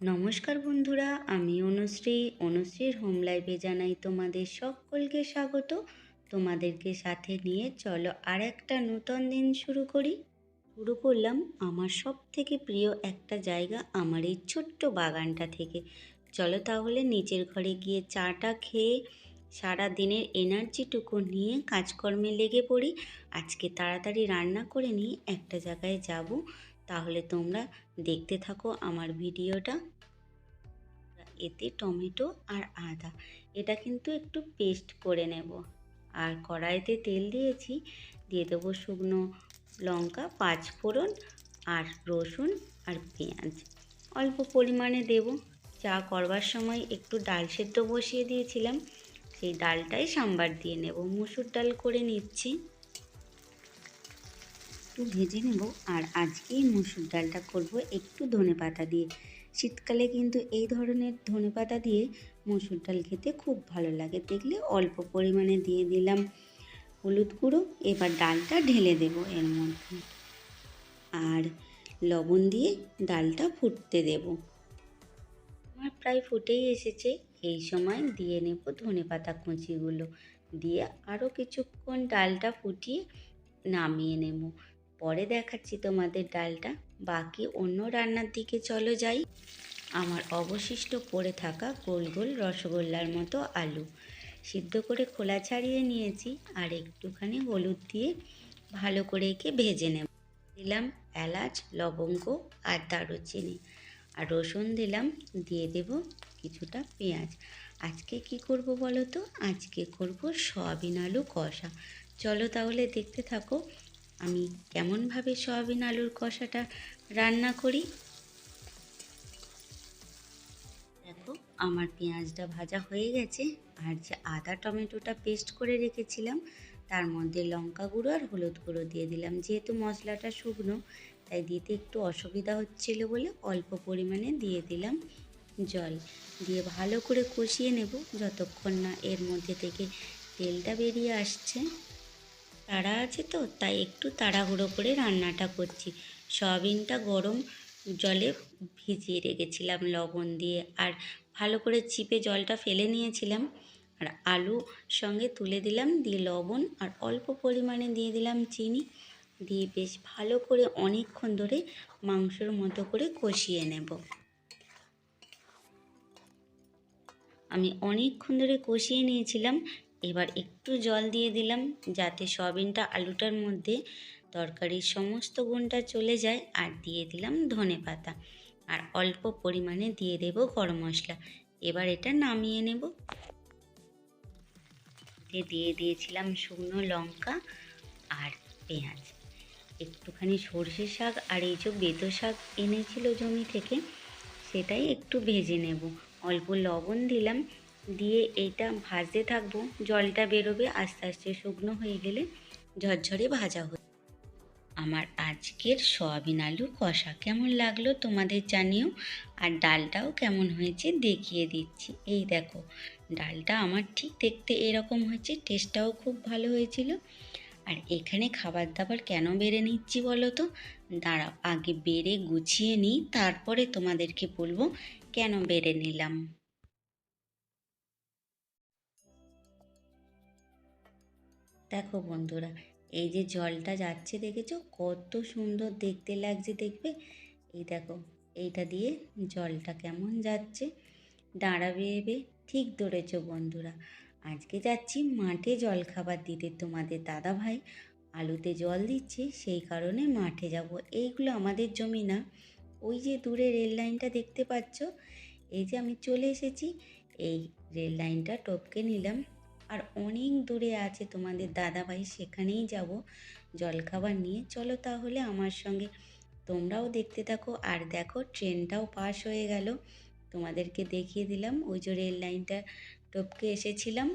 নমস্কার বন্ধুরা, আমি অনুশ্রী। অনুশ্রীর হোম লাইফে জানাই তোমাদের সকলকে স্বাগত। তোমাদেরকে সাথে নিয়ে চলো আর একটা নতুন দিন শুরু করি। শুরু করলাম আমার সব থেকে প্রিয় একটা জায়গা, আমার এই ছোট্ট বাগানটা থেকে। চলো তাহলে নিচের ঘরে গিয়ে চাটা খেয়ে সারা দিনের এনার্জিটুকু নিয়ে কাজকর্মে লেগে পড়ি। আজকে তাড়াতাড়ি রান্না করে নিয়ে একটা জায়গায় যাব। তাহলে তোমরা দেখতে থাকো আমার ভিডিওটা। এতে টমেটো আর আদা, এটা কিন্তু একটু পেস্ট করে নেব। আর কড়াইতে তেল দিয়েছি, দিয়ে দেবো শুকনো লঙ্কা, পাঁচ ফোড়ন আর রসুন আর পেঁয়াজ। অল্প পরিমাণে দেব। চা করবার সময় একটু ডাল সেদ্ধ বসিয়ে দিয়েছিলাম, সেই ডালটাই সাম্বার দিয়ে নেব। মুসুর ডাল করে নিচ্ছি। একটু ভেজে নেব আর আজকেই মুসুর ডালটা করব একটু ধনে পাতা দিয়ে। শীতকালে কিন্তু এই ধরনের ধনে পাতা দিয়ে মুসুর ডাল খেতে খুব ভালো লাগে। দেখলে অল্প পরিমাণে দিয়ে দিলাম হলুদ গুঁড়ো, এবার ডালটা ঢেলে দেব এর মধ্যে। আর লবণ দিয়ে ডালটা ফুটতে দেব। আমার প্রায় ফুটেই এসেছে। এই সময় দিয়ে নেব ধনে পাতা কুচিগুলো। দিয়ে আরও কিছুক্ষণ ডালটা ফুটিয়ে নামিয়ে নেব। পরে দেখাচ্ছি তোমাদের ডালটা। বাকি অন্য রান্নার দিকে চলো যাই। আমার অবশিষ্ট পড়ে থাকা গোল গোল রসগোল্লার মতো আলু সিদ্ধ করে খোলা ছাড়িয়ে নিয়েছি আর একটুখানি হলুদ দিয়ে ভালো করে একে ভেজে নেব। দিলাম এলাচ, লবঙ্গ আর দারুচিনি। আর রসুন দিলাম, দিয়ে দেব কিছুটা পেঁয়াজ। আজকে কি করব বলো তো? আজকে করব সয়াবিন আলু কষা। চলো তাহলে দেখতে থাকো আমি কেমনভাবে সয়াবিন আলুর কষাটা রান্না করি? দেখো, আমার পেঁয়াজটা ভাজা হয়ে গেছে, আর যে আদা টমেটোটা পেস্ট করে রেখেছিলাম, তার মধ্যে লঙ্কা গুঁড়ো আর হলুদ গুঁড়ো দিয়ে দিলাম। যেহেতু মশলাটা শুকনো, তাই দিতে একটু অসুবিধা হচ্ছিল বলে অল্প পরিমাণে দিয়ে দিলাম জল। দিয়ে ভালো করে কষিয়ে নেব, যতক্ষণ না এর মধ্যে থেকে তেলটা বেরিয়ে আসছে। তাড়া আছে তো, তাই একটু তাড়াহুড়ো করে রান্নাটা করছি। সয়াবিনটা গরম জলে ভিজিয়ে রেখেছিলাম লবণ দিয়ে, আর ভালো করে চিপে জলটা ফেলে নিয়েছিলাম। আর আলু সঙ্গে তুলে দিলাম, দিয়ে লবণ, আর অল্প পরিমাণে দিয়ে দিলাম চিনি, দিয়ে বেশ ভালো করে অনেকক্ষণ ধরে মাংসর মতো করে কষিয়ে নেব। আমি অনেকক্ষণ ধরে কষিয়ে নিয়েছিলাম এবার একটু জল দিয়ে দিলাম যাতে সয়াবিনটা আলুটার মধ্যে তরকারির সমস্ত গুণটা চলে যায় আর দিয়ে দিলাম ধনে পাতা। আর অল্প পরিমাণে দিয়ে দেব গরম মশলা। এবার এটা নামিয়ে নেব। দিয়ে দিয়েছিলাম শুকনো লঙ্কা আর পেঁয়াজ। একটুখানি সর্ষে শাক আর এই যে বেতো শাক এনেছিল জমি থেকে, সেটাই একটু ভেজে নেব। অল্প লবণ দিলাম দিয়ে এইটা ভাজতে থাকব। জলটা বেরোবে, আস্তে আস্তে শুকনো হয়ে গেলে ঝরঝরে ভাজা হয়ে আমার আজকের সয়াবিন আলু কষা কেমন লাগল তোমাদের জানিও। আর ডালটাও কেমন হয়েছে দেখিয়ে দিচ্ছি। এই দেখো, ডালটা আমার ঠিক দেখতে এরকম হয়েছে টেস্টটাও খুব ভালো হয়েছিল। আর এখানে খাবার দাবার কেন বেড়ে নিচ্ছি বলো তো? দাঁড়াও আগে বেড়ে গুছিয়ে নিই, তারপরে তোমাদেরকে বলব কেন বেড়ে নিলাম। দেখো বন্ধুরা, এই যে জলটা যাচ্ছে দেখেছ? কত সুন্দর দেখতে লাগছে দেখবে? এই দেখো, এইটা দিয়ে জলটা কেমন যাচ্ছে? দাঁড়াবে বেয়ে ঠিক ধরেছ বন্ধুরা। আজকে যাচ্ছি মাঠে জল খাবার দিতে। তোমাদের দাদা ভাই আলুতে জল দিচ্ছে, সেই কারণে মাঠে যাব। এইগুলো আমাদের জমি না। ওই যে দূরে রেল লাইনটা দেখতে পাচ্ছ? এই যে আমি চলে এসেছি, এই রেল লাইনটা টপকে নিলাম। আর অনেক দূরে আছে তোমাদের দাদাভাই, সেখানেই যাব জলখাবার নিয়ে। চলো তাহলে আমার সঙ্গে তোমরাও দেখতে থাকো। আর দেখো, ট্রেনটাও পাস হয়ে গেল। তোমাদেরকে দেখিয়ে দিলাম। ওই যে রেল লাইনটা টপকে এসেছিলাম।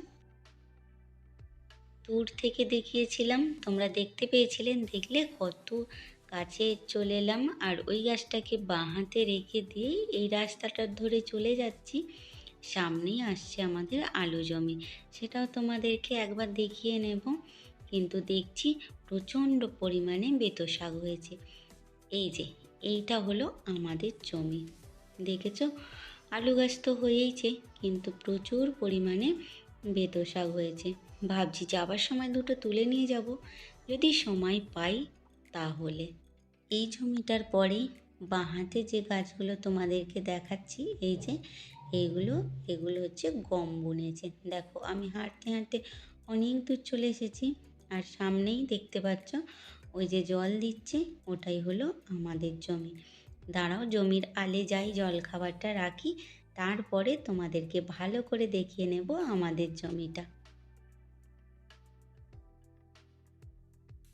দূর থেকে দেখিয়েছিলাম। তোমরা দেখতে পেয়েছিলেন? দেখলে কত কাছে চলে এলাম। আর ওই গাছটাকে বাঁ হাতে রেখে দিয়েই এই রাস্তাটার ধরে চলে যাচ্ছি। সামনেই আসছে আমাদের আলু জমি। সেটাও তোমাদেরকে একবার দেখিয়ে নেব। কিন্তু দেখছি প্রচণ্ড পরিমাণে বেতো শাক হয়েছে। এই যে, এইটা হলো আমাদের জমি। দেখেছ? আলু গাছ তো হয়েইছে, কিন্তু প্রচুর পরিমাণে বেতো শাক হয়েছে। ভাবছি যাবার সময় দুটো তুলে নিয়ে যাব। যদি সময় পাই তাহলে। এই জমিটার পরেই বাঁ হাতে যে গাছগুলো তোমাদেরকে দেখাচ্ছি, এই যে এইগুলো এগুলো হচ্ছে গম বুনেছে। দেখো, আমি হাঁটতে হাঁটতে অনেক দূর চলে এসেছি আর সামনেই দেখতে পাচ্ছ ওই যে জল দিচ্ছে, ওটাই হলো আমাদের জমি। দাঁড়াও, জমির আলে যাই জল খাবারটা রাখি, তারপরে তোমাদেরকে ভালো করে দেখিয়ে নেব আমাদের জমিটা।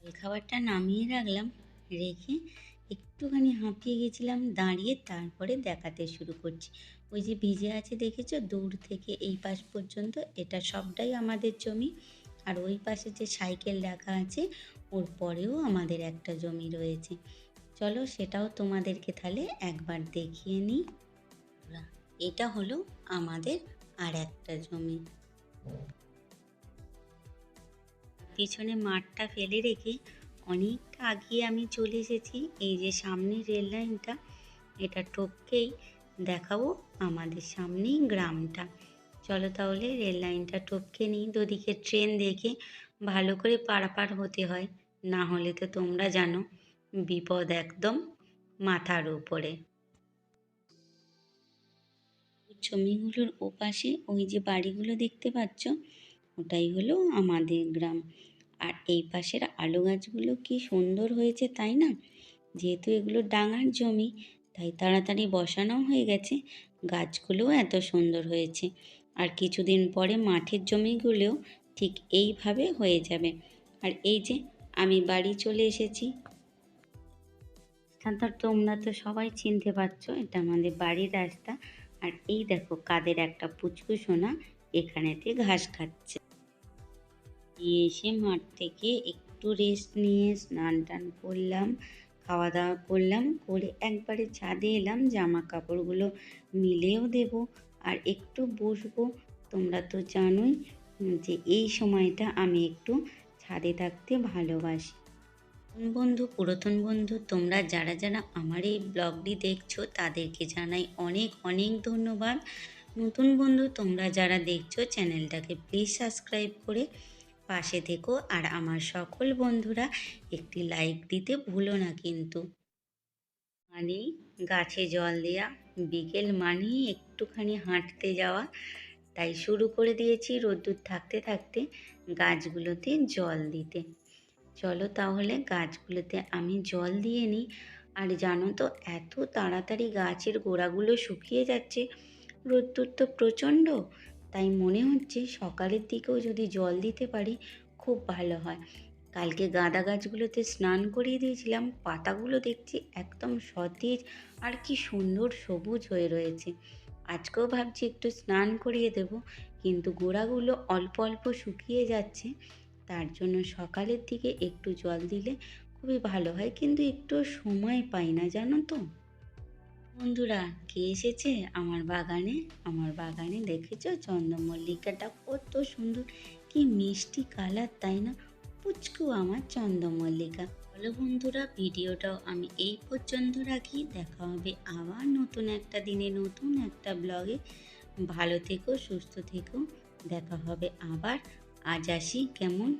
জলখাবারটা নামিয়ে রাখলাম, রেখে একটুখানি হাঁপিয়ে গেছিলাম, দাঁড়িয়ে তারপরে দেখাতে শুরু করছি। ওই যে ভিজে আছে দেখেছ? দূর থেকে এই পাশ পর্যন্ত। এটা সবটাই আমাদের জমি। আর ওই পাশে যে সাইকেল রাখা আছে, ওর পরেও আমাদের একটা জমি রয়েছে। চলো সেটাও তোমাদেরকে তাহলে একবার দেখিয়ে নিই। এটা হলো আমাদের আর একটা জমি। পিছনে মাঠটা ফেলে রেখে অনেকটা আগিয়ে আমি চলে এসেছি। এই যে সামনে রেল লাইনটা, এটা টপকেই দেখাবো আমাদের সামনেই গ্রামটা। চলো তাহলে রেল লাইনটা টপকে নিই। দুদিকে ট্রেন দেখে ভালো করে পারাপার হতে হয়। না হলে তো তোমরা জানো, বিপদ একদম মাথার উপরে। জমিগুলোর ওপাশে ওই যে বাড়িগুলো দেখতে পাচ্ছ, ওটাই হলো আমাদের গ্রাম। আর এই পাশের আলু গাছগুলো কি সুন্দর হয়েছে তাই না? যেহেতু এগুলো ডাঙার জমি তাই তাড়াতাড়ি বসানো হয়ে গেছে। গাছগুলোও এত সুন্দর হয়েছে। আর কিছুদিন পরে মাঠের জমিগুলোও ঠিক এইভাবে হয়ে যাবে। আর এই যে আমি বাড়ি চলে এসেছি। তো তোমরা তো সবাই চিনতে পারছ, এটা আমাদের বাড়ির রাস্তা। আর এই দেখো কাদের একটা পুচকু সোনা এখানেতে ঘাস খাচ্ছে। এসে মাঠ থেকে একটু রেস্ট নিয়ে স্নান টান করলাম। খাওয়া দাওয়া করলাম, করে একবারে ছাদে এলাম জামা কাপড়গুলো মিলেও দেব আর একটু বসবো। তোমরা তো জানোই যে এই সময়টা আমি একটু ছাদে থাকতে ভালোবাসি। বন্ধু, পুরাতন বন্ধু, তোমরা যারা যারা আমার এই ব্লগটি দেখছ, তাদেরকে জানাই অনেক অনেক ধন্যবাদ। নতুন বন্ধু, তোমরা যারা দেখছ, চ্যানেলটাকে প্লিজ সাবস্ক্রাইব করে পাশে থেকো আর আমার সকল বন্ধুরা একটি লাইক দিতে ভুলো না কিন্তু। মানে গাছে জল দেয়া, বিকেল মানেই একটুখানি হাঁটতে যাওয়া, তাই শুরু করে দিয়েছি রোদ্দুর থাকতে থাকতে গাছগুলোতে জল দিতে। চলো তাহলে গাছগুলোতে আমি জল দিয়ে নিই। আর জানো তো, এত তাড়াতাড়ি গাছের গোড়াগুলো শুকিয়ে যাচ্ছে। রোদ্দুর তো প্রচণ্ড। তাই মনে হচ্ছে সকালের দিকেও যদি জল দিতে পারি খুব ভালো হয়। কালকে গাঁদা গাছগুলোতে স্নান করিয়ে দিয়েছিলাম, পাতাগুলো দেখছি একদম সতেজ আর কি সুন্দর সবুজ হয়ে রয়েছে। আজকেও ভাবছি একটু স্নান করিয়ে দেব, কিন্তু গোড়াগুলো অল্প অল্প শুকিয়ে যাচ্ছে, তার জন্য সকালের দিকে একটু জল দিলে খুবই ভালো হয়, কিন্তু একটু সময় পাই না, জানো তো? বন্ধুরা, কে এসেছে? আমার বাগানে আমার বাগানে দেখেছ? চন্দ্রমল্লিকাটা কত সুন্দর। কি মিষ্টি কালার, তাই না? পুচকু আমার চন্দ্রমল্লিকা। বলো বন্ধুরা, ভিডিওটাও আমি এই পর্যন্ত রাখি। দেখা হবে আবার নতুন একটা দিনে, নতুন একটা ব্লগে। ভালো থেকো, সুস্থ থেকো। দেখা হবে আবার। আজ আসি, কেমন?